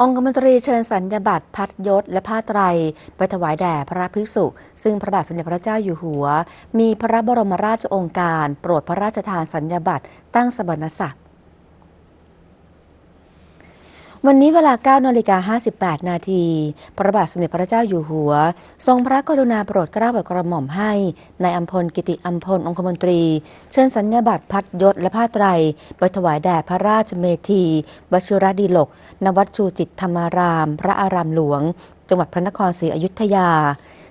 องคมนตรีเชิญสัญญบัตรพัดยศและผ้าไตร ไปถวายแด่พระภิกษุ ซึ่งพระบาทสมเด็จพระเจ้าอยู่หัว มีพระบรมราชโองการ โปรดพระราชทานสัญญบัตรตั้งสมณศักดิ์ วันนี้เวลา9นาฬิกา58 นาที พระบาทสมเด็จพระเจ้าอยู่หัว ทรงพระกรุณาโปรดเกล้าโปรดกระหม่อมให้ในายอัมพลกิติอัมพลองคมนตรี เชิญสัญญาบัตรพัดยศและผ้าไตรไปถวายแด่พระราชเมธีวชิรดีลกณวัดชูจิตธรรมาราม พระอารามหลวง จังหวัดพระนครศรีอยุธยา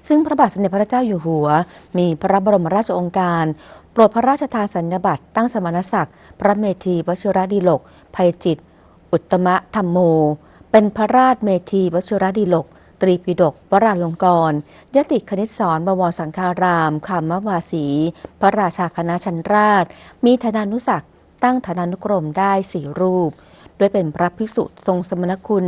ซึ่งพระบาทสมเด็จพระเจ้าอยู่หัว มีพระบรมราชโองการโปรดพระราชทานสัญญาบัตรตั้งสมณศักดิ์ พระเมธีวชิรดีลกภัยจิต อุตมะธรรมโม เป็นพระราชเมธีวชิรดีลก ตรีปิฎกวราลงกรยติคณิตสอนบวรสังฆารามคามวาสี พระราชาคณะชันราช มีธนานุศักตั้งธนานุกรมได้สี่รูปด้วยเป็นพระภิกษุทรงสมณคุณ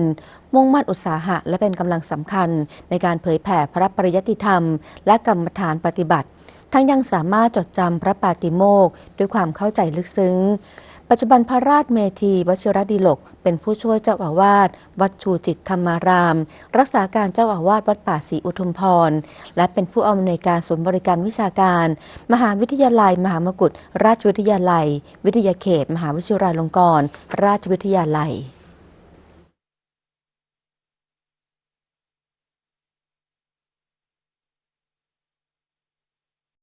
มุ่งมั่นอุตสาหะ และเป็นกำลังสำคัญ ในการเผยแผ่พระปริยติธรรม และกรรมฐานปฏิบัติ ทั้งยังสามารถจดจำพระปาติโมกด้วยความเข้าใจลึกซึ้ง ปัจจุบันพระราชเมธีวชิรดีลก เป็นผู้ช่วยเจ้าอาวาสวัดชูจิตธรรมาราม รักษาการเจ้าอาวาสวัดป่าศรีอุทุมพร และเป็นผู้อำนวยการศูนย์บริการวิชาการ มหาวิทยาลัย มหามกุฏราชวิทยาลัย วิทยาเขต มหาวิทยาลัยลงกรณราชวิทยาลัย